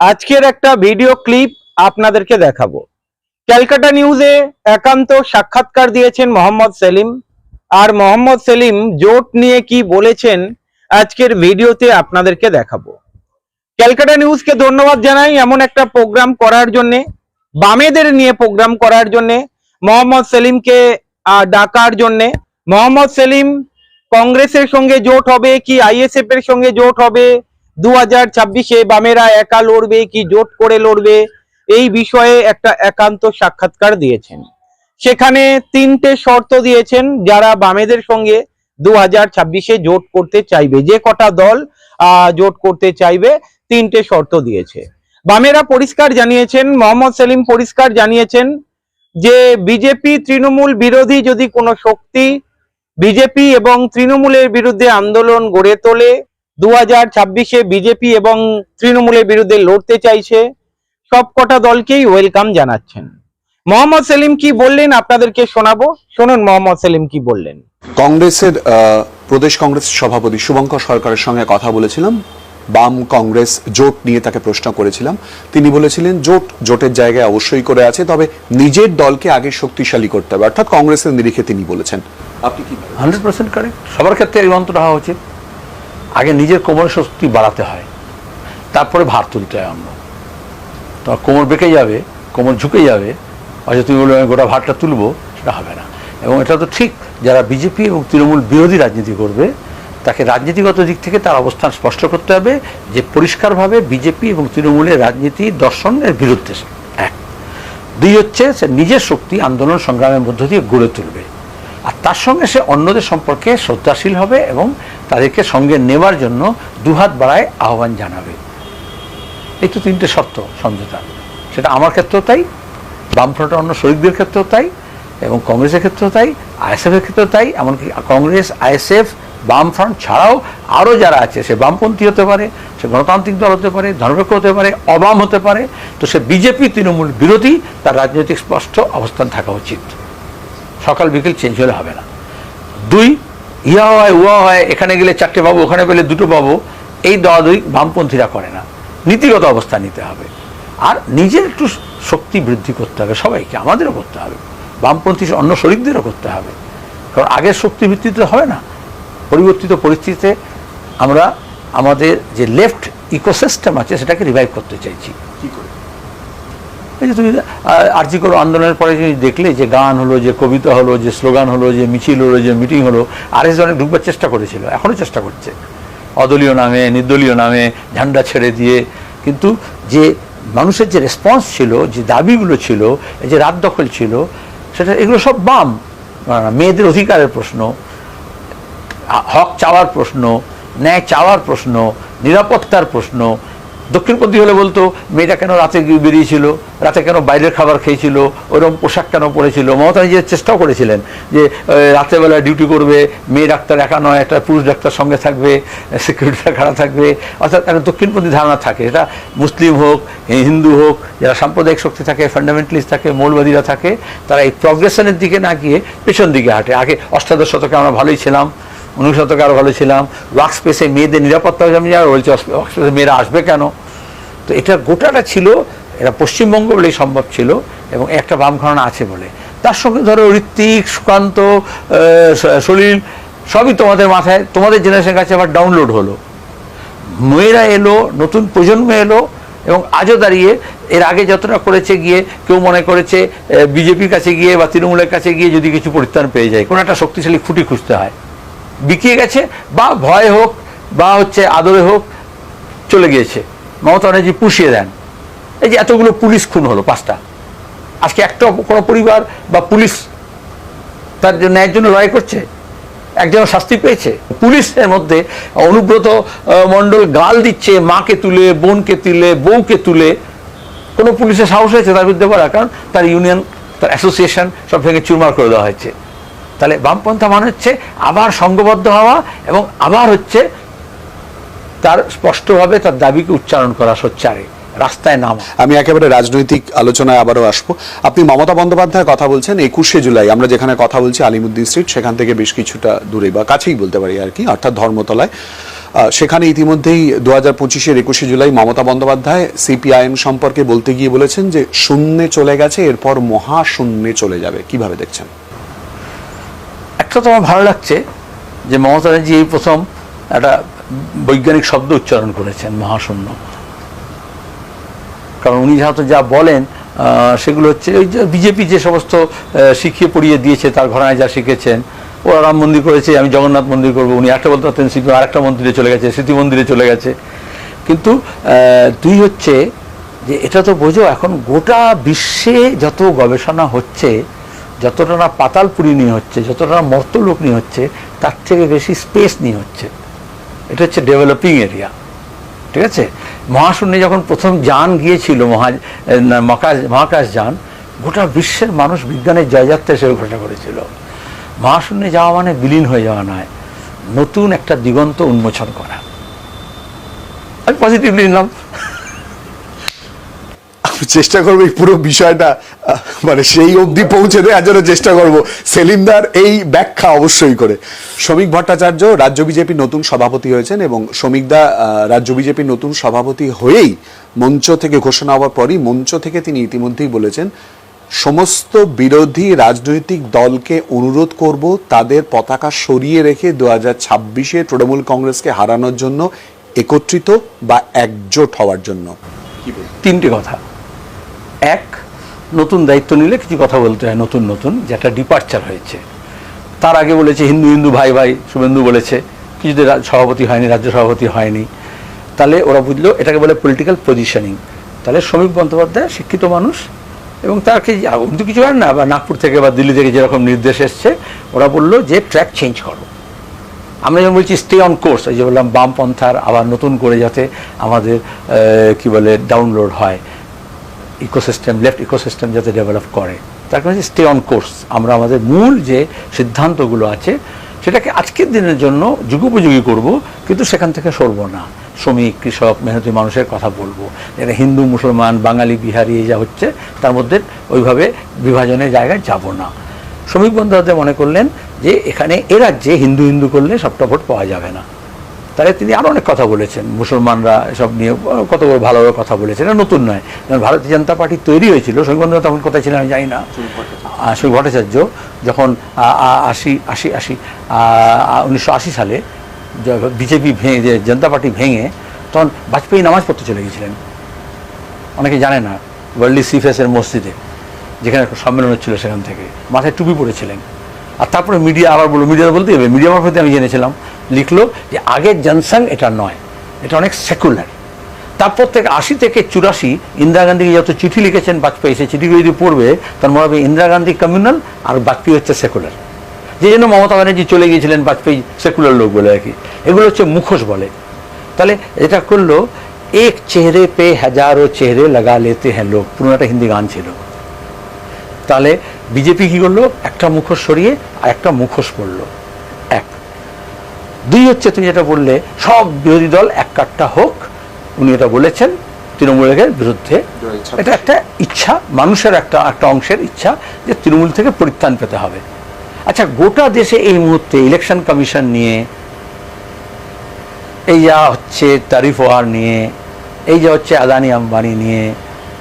আজকের একটা video clip আপনাদেরকে দেখাবো। ক্যালকাটা নিউজে একান্ত সাক্ষাৎকার দিয়েছেন মোহাম্মদ সেলিম। আর মোহাম্মদ সেলিম জোট নিয়ে কি বলেছেন আজকের ভিডিওতে আপনাদেরকে দেখাবো। ক্যালকাটা নিউজকে ধন্যবাদ জানাই এমন একটা প্রোগ্রাম করার জন্যে, বামেদের নিয়ে প্রোগ্রাম করার জন্যে, মোহাম্মদ সেলিমকে ডাকার জন্যে। মোহাম্মদ সেলিম কংগ্রেসের সঙ্গে জোট হবে কি আইএসএফ এর সঙ্গে জোট হবে? দু হাজার ছাব্বিশে বামেরা একা লড়বে, কি জোট করে লড়বে? এই বিষয়ে একটা একান্ত সাক্ষাৎকার দিয়েছেন। সেখানে তিনটে শর্ত দিয়েছেন যারা বামেদের সঙ্গে দু হাজার ছাব্বিশে জোট করতে চাইবে। যে কটা দল জোট করতে চাইবে, তিনটে শর্ত দিয়েছে। বামেরা পরিষ্কার জানিয়েছেন, মোহাম্মদ সেলিম পরিষ্কার জানিয়েছেন যে বিজেপি তৃণমূল বিরোধী যদি কোনো শক্তি, বিজেপি এবং তৃণমূলের বিরুদ্ধে আন্দোলন গড়ে তোলে দু হাজার ছাব্বিশে বিজেপি এবং তৃণমূলের বিরুদ্ধে লড়তে চাইছে সবকটা দলকেই ওয়েলকাম জানাচ্ছেন। মোহাম্মদ সেলিম কি বললেন আপনাদেরকে শোনাবো? শুনুন মোহাম্মদ সেলিম কি বললেন। কংগ্রেসের আহ, প্রদেশ কংগ্রেস সভাপতি শুভঙ্কর সরকারের সঙ্গে কথা বলেছিলাম। বাম কংগ্রেস জোট নিয়ে তাকে প্রশ্ন করেছিলাম। তিনি বলেছিলেন জোট জোটের জায়গায় অবশ্যই করে আছে তবে নিজের দলকে আগে শক্তিশালী করতে হবে। অর্থাৎ কংগ্রেসের নিরিখে তিনি বলেছেন। আপনি কি হান্ড্রেড পার্সেন্ট কারেক্ট সবার ক্ষেত্রে এই মন্ত্রটা হওয়া উচিত। আগে নিজের কোমরের শক্তি বাড়াতে হয়। তারপরে ভার তুলতে হয় অন্য তোমার কোমর বেঁকে যাবে, কোমর ঝুঁকে যাবে হয়তো তুমি বলবে, আমি গোটা ভারটা তুলবো সেটা হবে না। এবং এটা তো ঠিক, যারা বিজেপি এবং তৃণমূল বিরোধী রাজনীতি করবে, তাকে রাজনীতিগত দিক থেকে তার অবস্থান স্পষ্ট করতে হবে যে পরিষ্কারভাবে বিজেপি এবং তৃণমূলের রাজনীতি দর্শনের বিরুদ্ধে। এক। দুই হচ্ছে, সে নিজের শক্তি আন্দোলন সংগ্রামের মধ্য দিয়ে গড়ে তুলবে। আর তার সঙ্গে সে অন্যদের সম্পর্কে শ্রদ্ধাশীল হবে এবং তাদেরকে সঙ্গে নেওয়ার জন্য দুহাত বাড়ায় আহ্বান জানাবে। এই তো তিনটে শর্ত সমঝোতা। সেটা আমার ক্ষেত্রেও তাই বামফ্রন্টের অন্য শরিকদের ক্ষেত্রেও তাই, এবং কংগ্রেসের ক্ষেত্রেও তাই, আইএসএফের ক্ষেত্রেও তাই, এমনকি কংগ্রেস, আইএসএফ, বামফ্রন্ট ছাড়াও আরও যারা আছে, সে বামপন্থী হতে পারে, সে গণতান্ত্রিক দল হতে পারে, ধর্মপক্ষ হতে পারে, অবাম হতে পারে, তো সে বিজেপি তৃণমূল বিরোধী তার রাজনৈতিক স্পষ্ট অবস্থান থাকা উচিত। সকাল বিকেল চেঞ্জ হলে হবে না। দুই ইয়া হয়, উয়া হয়, এখানে গেলে চারটে পাবো ওখানে পেলে দুটো পাবো এই দলাদলি বামপন্থীরা করে না। নীতিগত অবস্থা নিতে হবে। আর নিজের একটু শক্তি বৃদ্ধি করতে হবে সবাইকে, আমাদেরও করতে হবে। বামপন্থী অন্য শরিকদেরও করতে হবে। কারণ আগের শক্তি ভিত্তিতে হবে না। পরিবর্তিত পরিস্থিতিতে আমরা আমাদের যে লেফট ইকোসিস্টেম আছে, সেটাকে রিভাইভ করতে চাইছি। কি করে? এই যে তুমি আর্জি করো আন্দোলনের পরে যে দেখলে যে গান হলো, যে কবিতা হলো, যে স্লোগান হলো, যে মিছিল হলো, যে মিটিং হলো আর এস অনেক ঢুকবার চেষ্টা করেছিল এখনও চেষ্টা করছে। অদলীয় নামে, নির্দলীয় নামে, ঝান্ডা ছেড়ে দিয়ে। কিন্তু যে মানুষের যে রেসপন্স ছিল, যে দাবিগুলো ছিল যে রাত দখল ছিল, সেটা, এগুলো সব বাম মেয়েদের অধিকারের প্রশ্ন হক চাওয়ার প্রশ্ন, ন্যায় চাওয়ার প্রশ্ন, নিরাপত্তার প্রশ্ন দক্ষিণপন্থী হলে বলতো মেয়েটা কেন রাতে বেরিয়েছিল? রাতে কেন বাইরের খাবার খেয়েছিল? ওরকম পোশাক কেন পরেছিল? মমতা নিজের চেষ্টাও করেছিলেন যে আহ, রাতেরবেলা ডিউটি করবে মেয়ে ডাক্তার একা নয় একটা পুরুষ ডাক্তার সঙ্গে থাকবে সিকিউরিটিটা খারাপ থাকবে। অর্থাৎ একটা দক্ষিণপন্থী ধারণা থাকে। এটা মুসলিম হোক হিন্দু হোক যারা সাম্প্রদায়িক শক্তি থাকে ফান্ডামেন্টালিস্ট থাকে মৌলবাদীরা থাকে তারা এই প্রগ্রেশনের দিকে না গিয়ে পেছন দিকে হাঁটে। আগে অষ্টাদশ শতকে আমরা ভালোই ছিলাম। উনিশ শতকে আরও ভালো ছিলাম। ওয়ার্ক স্পেসে মেয়েদের নিরাপত্তা আমি যারা বলছি, ওয়ার্ক স্পেসে মেয়েরা আসবে কেন? তো এটা গোটাটা ছিল, এটা পশ্চিমবঙ্গ বলেই সম্ভব ছিল, এবং একটা বাম ঘটনা আছে বলে। তার সঙ্গে ধরো ঋত্বিক, সুকান্ত সলিল, সবই তোমাদের মাথায়, তোমাদের জেনারেশনের কাছে আবার ডাউনলোড হলো। মেয়েরা এলো, নতুন প্রজন্ম এলো, এবং আজও দাঁড়িয়ে, এর আগে যতটা করেছে গিয়ে, কেউ মনে করেছে বিজেপির কাছে গিয়ে বা তৃণমূলের কাছে গিয়ে যদি কিছু পরিত্রাণ পেয়ে যায়, কোনো একটা শক্তিশালী খুঁটি খুঁজতে হয়। বিকিয়ে গেছে বা ভয় হোক বা হচ্ছে আদরে হোক চলে গিয়েছে। মমতা ব্যানার্জি পুষিয়ে দেন। এই যে এতগুলো পুলিশ খুন হলো পাঁচটা। আজকে একটা কোনো পরিবার বা পুলিশ তার জন্য জন্য লড়াই করছে? একজন শাস্তি পেয়েছে? পুলিশের মধ্যে অনুব্রত মণ্ডল গাল দিচ্ছে, মাকে তুলে, বোনকে তুলে, বউকে তুলে। কোনো পুলিশের সাহস হয়েছে তার বিরুদ্ধে বলা কারণ তার ইউনিয়ন, তার অ্যাসোসিয়েশন সব ভেঙে চুরমার করে দেওয়া হয়েছে। তাহলে বামপন্থা মানে হচ্ছে আবার সংঘবদ্ধ হওয়া এবং আবার হচ্ছে তার স্পষ্টভাবে তার দাবিকে উচ্চারণ করা সোচ্চারে, রাস্তায় নামা। আমি একেবারে রাজনৈতিক আলোচনায় আবারও আসব। আপনি মমতা বন্দ্যোপাধ্যায়ের কথা বলছেন একুশে জুলাই। আমরা যেখানে কথা বলছি আলিমুদ্দিন স্ট্রিট, সেখান থেকে বেশ কিছুটা দূরে বা কাছেই বলতে পারি আর কি, অর্থাৎ ধর্মতলায়। সেখানে ইতিমধ্যেই দু হাজার পঁচিশের একুশে জুলাই মমতা বন্দ্যোপাধ্যায় সিপিআইএম সম্পর্কে বলতে গিয়ে বলেছেন যে, শূন্যে চলে গেছে, এরপর মহাশূন্যে চলে যাবে। কীভাবে দেখছেন? একটা আমার ভালো লাগছে যে মমতা ব্যানার্জি এই প্রথম একটা বৈজ্ঞানিক শব্দ উচ্চারণ করেছেন, মহাশূন্য। কারণ উনি যেহেতু যা বলেন সেগুলো হচ্ছে ওই যে বিজেপি যে সমস্ত শিখিয়ে পড়িয়ে দিয়েছে, তার ঘরানায় যা শিখেছেন, ওরা রাম মন্দির করেছে, আমি জগন্নাথ মন্দির করব, উনি একটা বলতে পারতেন সিপি আরেকটা মন্দিরে চলে গেছে, স্মৃতি মন্দিরে চলে গেছে। কিন্তু দুই হচ্ছে যে এটা তো বোঝো, এখন গোটা বিশ্বে যত গবেষণা হচ্ছে যতটা না পাতালপুরি নিয়ে হচ্ছে, যতটা না মর্তলোক নিয়ে হচ্ছে, তার থেকে বেশি স্পেস নিয়ে হচ্ছে। এটা হচ্ছে ডেভেলপিং এরিয়া ঠিক আছে? মহাশূন্যে যখন প্রথম যান গিয়েছিল, মহা মহাকাশ মহাকাশ যান, গোটা বিশ্বের মানুষ বিজ্ঞানের জয়যাত্রা হিসেবে ঘোষণা করেছিল। মহাশূন্যে যাওয়া মানে বিলীন হয়ে যাওয়া নয়, নতুন একটা দিগন্ত উন্মোচন করা। আমি পজিটিভলি নিলাম চেষ্টা করব এই পুরো বিষয়টা মানে সেই অবধি পৌঁছে দেওয়ার জন্য চেষ্টা করব। সেলিমদার এই ব্যাখ্যা অবশ্যই করে। শ্রমিক ভট্টাচার্য রাজ্য বিজেপির নতুন সভাপতি হয়েছেন এবং শ্রমিকদা রাজ্য বিজেপির নতুন সভাপতি হয়েই মঞ্চ থেকে ঘোষণা হওয়ার পরই মঞ্চ থেকে তিনি ইতিমধ্যেই বলেছেন, সমস্ত বিরোধী রাজনৈতিক দলকে অনুরোধ করব তাদের পতাকা সরিয়ে রেখে দু হাজার ছাব্বিশে তৃণমূল কংগ্রেসকে হারানোর জন্য একত্রিত বা একজোট হওয়ার জন্য। তিনটে কথা। এক, নতুন দায়িত্ব নিলে কিছু কথা বলতে হয়, নতুন নতুন যেটা ডিপার্চার হয়েছে। তার আগে বলেছে হিন্দু হিন্দু, ভাই ভাই, শুভেন্দু বলেছে কিছুতে সভাপতি হয়নি, রাজ্য সভাপতি হয়নি। তাহলে ওরা বুঝলো, এটাকে বলে পলিটিক্যাল পজিশনিং তাহলে শ্রমিক বন্দ্যোপাধ্যায়, শিক্ষিত মানুষ, এবং তাকে কিন্তু কিছু হয় না, বা নাগপুর থেকে বা দিল্লি থেকে যেরকম নির্দেশ এসছে, ওরা বলল যে ট্র্যাক চেঞ্জ করো। আমরা যেমন বলছি স্টে অন কোর্স এই যে বললাম বামপন্থার আবার নতুন করে যাতে আমাদের কি বলে ডাউনলোড হয়। ইকোসিস্টেম লেফট ইকোসিস্টেম যাতে ডেভেলপ করে। তার কারণে স্টে অন কোর্স আমরা আমাদের মূল যে সিদ্ধান্তগুলো আছে, সেটাকে আজকের দিনের জন্য যুগোপযোগী করব, কিন্তু সেখান থেকে সরবো না। শ্রমিক, কৃষক, মেহনতি মানুষের কথা বলব। যেটা হিন্দু, মুসলমান, বাঙালি, বিহারি যা হচ্ছে, তার মধ্যে ওইভাবে বিভাজনের জায়গায় যাব না। শ্রমিক বন্দ্যোপাধ্যায় মনে করলেন যে এখানে এ রাজ্যে হিন্দু হিন্দু করলে সবটা ভোট পাওয়া যাবে না। তাহলে তিনি আরও অনেক কথা বলেছেন। মুসলমানরা এসব নিয়ে কত বড় ভালোভাবে কথা বলেছেন। এটা নতুন নয়। যেমন ভারতীয় জনতা পার্টি তৈরি হয়েছিল বন্দ্যোপাধ্যায় তখন কোথায় ছিলেন আমি জানি না। শ্রমিক ভট্টাচার্য। যখন আশি আশি আশি উনিশশো আশি সালে বিজেপি ভেঙে যে জনতা পার্টি ভেঙে তখন বাজপেয়ী নামাজ পড়তে চলে গেছিলেন। অনেকে জানে না ওয়ার্ল্ডলি সিফেসের মসজিদে যেখানে একটা সম্মেলন হচ্ছিল সেখান থেকে। মাথায় টুপি পড়েছিলেন আর তারপরে মিডিয়া আবার বলল মিডিয়া বলতে হবে মিডিয়া মারফতে আমি জেনেছিলাম। লিখলো যে আগের জনসং এটা নয়, এটা অনেক সেকুলার তারপর থেকে আশি থেকে চুরাশি ইন্দিরা গান্ধীকে যত চিঠি লিখেছেন, বাজপেয়ী সেই চিঠিগুলো যদি পড়বে, তার মনে হবে ইন্দিরা গান্ধী কমিউনাল আর বাজপেয়ী হচ্ছে সেকুলার যে জন্য মমতা ব্যানার্জি চলে গিয়েছিলেন বাজপেয়ী সেকুলার লোক বলে আর কি। এগুলো হচ্ছে মুখোশ বলে। তাহলে এটা করল, এক চেহারে পে হাজারো চেহারে লাগা লেতে হ্যাঁ লোক। পুরো একটা হিন্দি গান ছিল। তাহলে বিজেপি কি করল? একটা মুখোশ সরিয়ে আর একটা মুখোশ পড়ল। দুই হচ্ছে তুমি যেটা বললে সব বিরোধী দল এক কাটটা হোক উনি এটা বলেছেন তৃণমূলের বিরুদ্ধে। এটা একটা ইচ্ছা মানুষের একটা একটা অংশের ইচ্ছা যে তৃণমূল থেকে পরিত্রাণ পেতে হবে। আচ্ছা গোটা দেশে এই মুহূর্তে ইলেকশন কমিশন নিয়ে এই যা হচ্ছে তারিফ ওয়ার নিয়ে এই যে হচ্ছে আদানি আম্বানি নিয়ে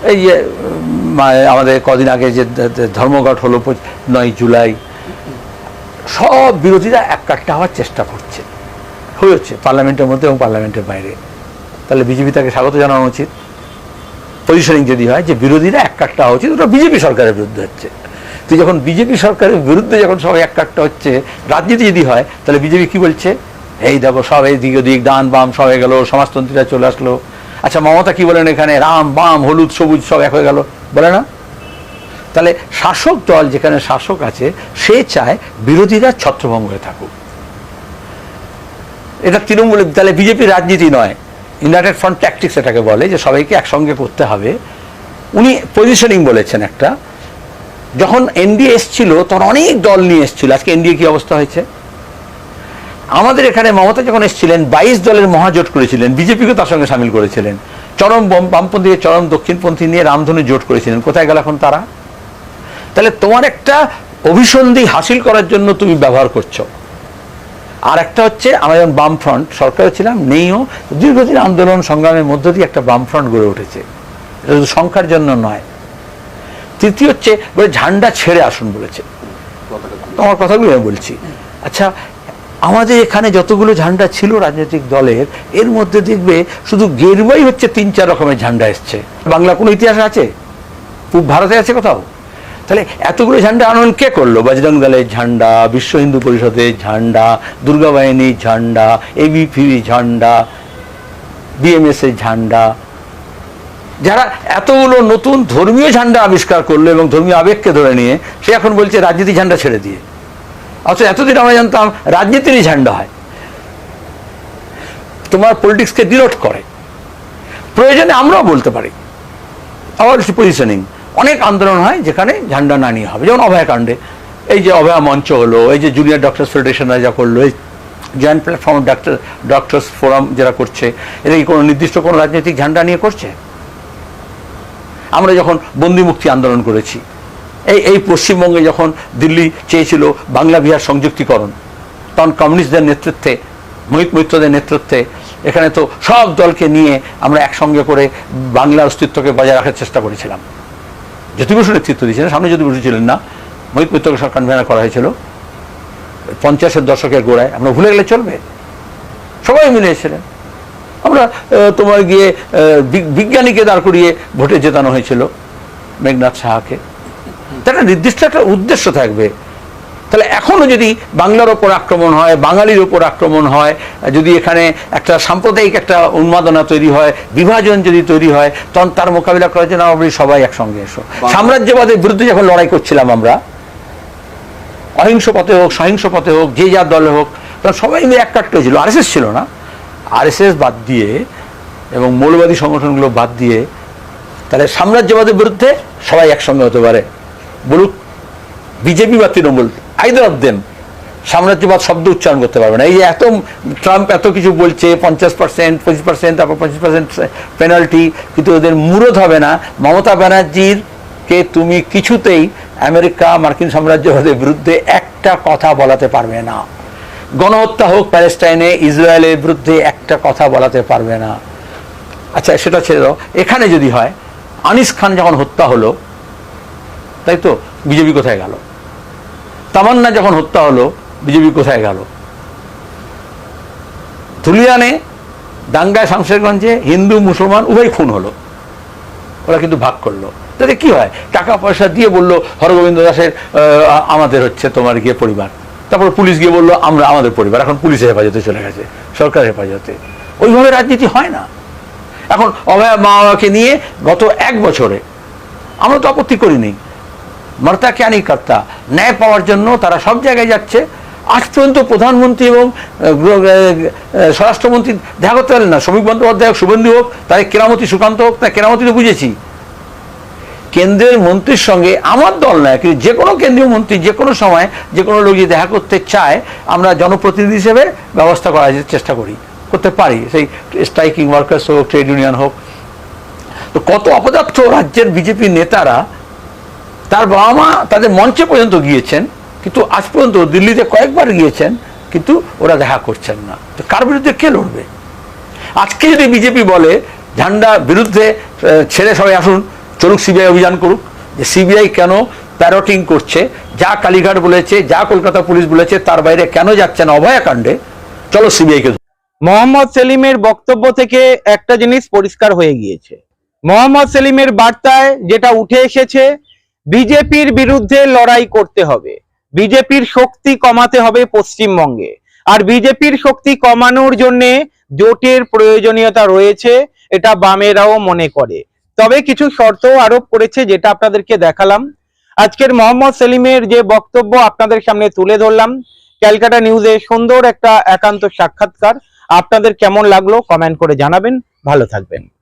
এই যে উম, আমাদের কদিন আগে যে ধর্মঘট হলো নয় জুলাই সব বিরোধীরা এক কাটটা হওয়ার চেষ্টা করছে। হয়েছে পার্লামেন্টের মধ্যে এবং পার্লামেন্টের বাইরে। তাহলে বিজেপি তাকে স্বাগত জানানো উচিত। পজিশনিং যদি হয় যে বিরোধীরা এক কাটটা উচিত ওটা বিজেপি সরকারের বিরুদ্ধে হচ্ছে। তুই যখন বিজেপি সরকারের বিরুদ্ধে যখন সবাই এক কাটটা হচ্ছে, রাজনীতি যদি হয়, তাহলে বিজেপি কি বলছে? এই দেখো সব এই দিক ওদিক, ডান বাম সব হয়ে গেল, সমাজতন্ত্রীরা চলে আসলো। আচ্ছা মমতা কি বলেন এখানে? রাম, বাম, হলুদ, সবুজ সব এক হয়ে গেল। বলে না? তাহলে শাসক দল যেখানে শাসক আছে, সে চায় বিরোধীরা ছত্রভঙ্গ হয়ে থাকুক। এটা তৃণমূল, তাহলে বিজেপি রাজনীতি নয়। ইউনাইটেড ফ্রন্ট ট্যাকটিক্স এটাকে বলে, যে সবাইকে একসঙ্গে করতে হবে। উনি পজিশনিং বলেছেন একটা। যখন এনডিএ এসছিল, তখন অনেক দল নিয়ে এসছিল। আজকে এনডিএ কি অবস্থা হয়েছে? আমাদের এখানে মমতা যখন এসেছিলেন, বাইশ দলের মহাজোট করেছিলেন বিজেপিকে তার সঙ্গে সামিল করেছিলেন। চরম বম- বামপন্থী, চরম দক্ষিণপন্থী নিয়ে রামধনু জোট করেছিলেন। কোথায় গেল এখন তারা? তাহলে তোমার একটা অভিসন্ধি হাসিল করার জন্য তুমি ব্যবহার করছ। আর একটা হচ্ছে আমরা যখন বামফ্রন্ট সরকারে ছিলাম, নেইও, দীর্ঘদিন আন্দোলন সংগ্রামের মধ্য দিয়ে একটা বামফ্রন্ট গড়ে উঠেছে। এটা শুধু সংখ্যার জন্য নয়। তৃতীয় হচ্ছে, বলে ঝান্ডা ছেড়ে আসুন বলেছে। তোমার কথাগুলো আমি বলছি। আচ্ছা আমাদের এখানে যতগুলো ঝান্ডা ছিল রাজনৈতিক দলের, এর মধ্যে দেখবে শুধু গেরুয়াই হচ্ছে তিন চার রকমের ঝান্ডা এসছে। বাংলা কোনো ইতিহাস আছে? পূব ভারতে আছে কোথাও? তাহলে এতগুলো ঝান্ডা আনয়ন কে করল? বজরং দলের ঝান্ডা, বিশ্ব হিন্দু পরিষদের ঝান্ডা দুর্গা বাহিনীর ঝান্ডা এবিপি ঝান্ডা, বিএমএস এর ঝান্ডা। যারা এতগুলো নতুন ধর্মীয় ঝান্ডা আবিষ্কার করল এবং ধর্মীয় আবেগকে ধরে নিয়ে, সে এখন বলছে রাজনীতি ঝান্ডা ছেড়ে দিয়ে। অথচ এতদিন আমরা জানতাম রাজনীতিরই ঝান্ডা হয়। তোমার পলিটিক্সকে ডিনোট করে। প্রয়োজনে আমরাও বলতে পারি। আবার পজিশনিং অনেক আন্দোলন হয় যেখানে ঝান্ডা না নিয়ে হবে। যেমন অভয়াকাণ্ডে এই যে অভয়া মঞ্চ হলো, এই যে জুনিয়র ডক্টর ফেডারেশনরা যা করল, এই জয়েন্ট প্ল্যাটফর্ম ডাক্তার ডক্টরস ফোরাম যারা করছে এরা কি কোনো নির্দিষ্ট কোনো রাজনৈতিক ঝান্ডা নিয়ে করছে? আমরা যখন বন্দি মুক্তি আন্দোলন করেছি, এই এই পশ্চিমবঙ্গে যখন দিল্লি চেয়েছিল বাংলা বিহার সংযুক্তিকরণ, তখন কমিউনিস্টদের নেতৃত্বে, মোহিত মৈত্রদের নেতৃত্বে, এখানে তো সব দলকে নিয়ে আমরা একসঙ্গে করে বাংলার অস্তিত্বকে বজায় রাখার চেষ্টা করেছিলাম। জ্যোতি বসু নেতৃত্ব দিয়েছিলেন, সামনে জ্যোতি বসু ছিলেন না। মহিত মিত্রকে সরকার কনভেনার করা হয়েছিল। পঞ্চাশের দশকের গোড়ায়, আমরা ভুলে গেলে চলবে। সবাই মিলে এসেছিলেন। আমরা তোমার গিয়ে বিজ্ঞানীকে দাঁড় করিয়ে ভোটে জেতানো হয়েছিল, মেঘনাথ সাহাকে। তার নির্দিষ্ট একটা উদ্দেশ্য থাকবে। তাহলে এখনও যদি বাংলার ওপর আক্রমণ হয় বাঙালির ওপর আক্রমণ হয় যদি এখানে একটা সাম্প্রদায়িক একটা উন্মাদনা তৈরি হয় বিভাজন যদি তৈরি হয় তখন তার মোকাবিলা করার জন্য আমরা সবাই একসঙ্গে এসো। সাম্রাজ্যবাদের বিরুদ্ধে যখন লড়াই করছিলাম আমরা অহিংস পথে হোক সহিংস পথে হোক যে যার দলে হোক তখন সবাই মিলে এক কাট্ট ছিল আরএসএস ছিল না। আরএসএস বাদ দিয়ে এবং মৌলবাদী সংগঠনগুলো বাদ দিয়ে তাহলে সাম্রাজ্যবাদের বিরুদ্ধে সবাই একসঙ্গে হতে পারে। বলুক বিজেপি বা তৃণমূল আইদার অফ দেম সাম্রাজ্যবাদ শব্দ উচ্চারণ করতে পারবে না। এই যে এত ট্রাম্প এত কিছু বলছে, পঞ্চাশ পার্সেন্ট পঁচিশ পার্সেন্ট তারপর পঁচিশ পার্সেন্ট পেনাল্টি কিন্তু ওদের মুরদ হবে না। মমতা ব্যানার্জির কে তুমি কিছুতেই আমেরিকা, মার্কিন সাম্রাজ্যবাদের বিরুদ্ধে একটা কথা বলাতে পারবে না। গণহত্যা হোক প্যালেস্টাইনে, ইসরায়েলের বিরুদ্ধে একটা কথা বলাতে পারবে না। আচ্ছা সেটা ছেড়ে দাও। এখানে যদি হয়, আনিস খান যখন হত্যা হলো, তাই তো? বিজেপি কোথায় গেল? তামান্না যখন হত্যা হলো, বিজেপি কোথায় গেল? ধুলিয়ানে, দাঙ্গায় শামশেরগঞ্জে হিন্দু, মুসলমান উভয় খুন হলো। ওরা কিন্তু ভাগ করল। তাতে কি হয়? টাকা পয়সা দিয়ে বলল, হরগোবিন্দ দাসের আমাদের হচ্ছে তোমার গিয়ে পরিবার। তারপর পুলিশ গিয়ে বলল, আমরা আমাদের পরিবার। এখন পুলিশের হেফাজতে চলে গেছে, সরকারের হেফাজতে। ওইভাবে রাজনীতি হয় না। এখন অভয়া মা বাবাকে নিয়ে গত এক বছরে আমরা তো আপত্তি করিনি। মর্তা ক্যানি কর্তা ন্যায় পাওয়ার জন্য তারা সব জায়গায় যাচ্ছে। আজ পর্যন্ত প্রধানমন্ত্রী এবং স্বরাষ্ট্রমন্ত্রী, দেখা করতে পারলেন না। শ্রমিক বন্দ্যোপাধ্যায় হোক শুভেন্দু হোক তাই কেরামতি সুকান্ত হোক তাই কেরামতি তো বুঝেছি। কেন্দ্রের মন্ত্রীর সঙ্গে আমার দল নয়, কিন্তু যে কোনো কেন্দ্রীয় মন্ত্রী যে কোনো সময় যে কোনো লোক যদি দেখা করতে চায়, আমরা জনপ্রতিনিধি হিসেবে ব্যবস্থা করার চেষ্টা করি, করতে পারি। সেই স্ট্রাইকিং ওয়ার্কার্স হোক ট্রেড ইউনিয়ন হোক। তো কত অপদার্থ রাজ্যের বিজেপি নেতারা তার বাবা মা তাদের মঞ্চে পর্যন্ত গিয়েছেন, কিন্তু আজ পর্যন্ত দিল্লিতে কয়েকবার গিয়েছেন, কিন্তু ওরা দেখা করছেন না। তো কার বিরুদ্ধে কে লড়বে? আজকে যদি বিজেপি বলে, ঝান্ডা বিরুদ্ধে ছেড়ে সবাই আসুন, চলুক সিবিআই অভিযান করুক, যে সিবিআই কেন প্যারোটিং করছে, যা কালীঘাট বলেছে, যা কলকাতা পুলিশ বলেছে, তার বাইরে কেন যাচ্ছে না অভয়াকাণ্ডে? চলো সিবিআইকে মোহাম্মদ সেলিমের বক্তব্য থেকে একটা জিনিস পরিষ্কার হয়ে গিয়েছে। মোহাম্মদ সেলিমের বার্তায় যেটা উঠে এসেছে বিজেপির বিরুদ্ধে লড়াই করতে হবে। বিজেপির শক্তি কমাতে হবে পশ্চিমবঙ্গে। আর বিজেপির শক্তি কমানোর জন্য জোটের প্রয়োজনীয়তা রয়েছে, এটা বামেরাও মনে করে। তবে কিছু শর্ত আরোপ করেছে যেটা আপনাদেরকে দেখালাম। আজকের মোহাম্মদ সেলিমের যে বক্তব্য আপনাদের সামনে তুলে ধরলাম, ক্যালকাটা নিউজে সুন্দর একটা একান্ত সাক্ষাৎকার। আপনাদের কেমন লাগল কমেন্ট করে জানাবেন। ভালো থাকবেন।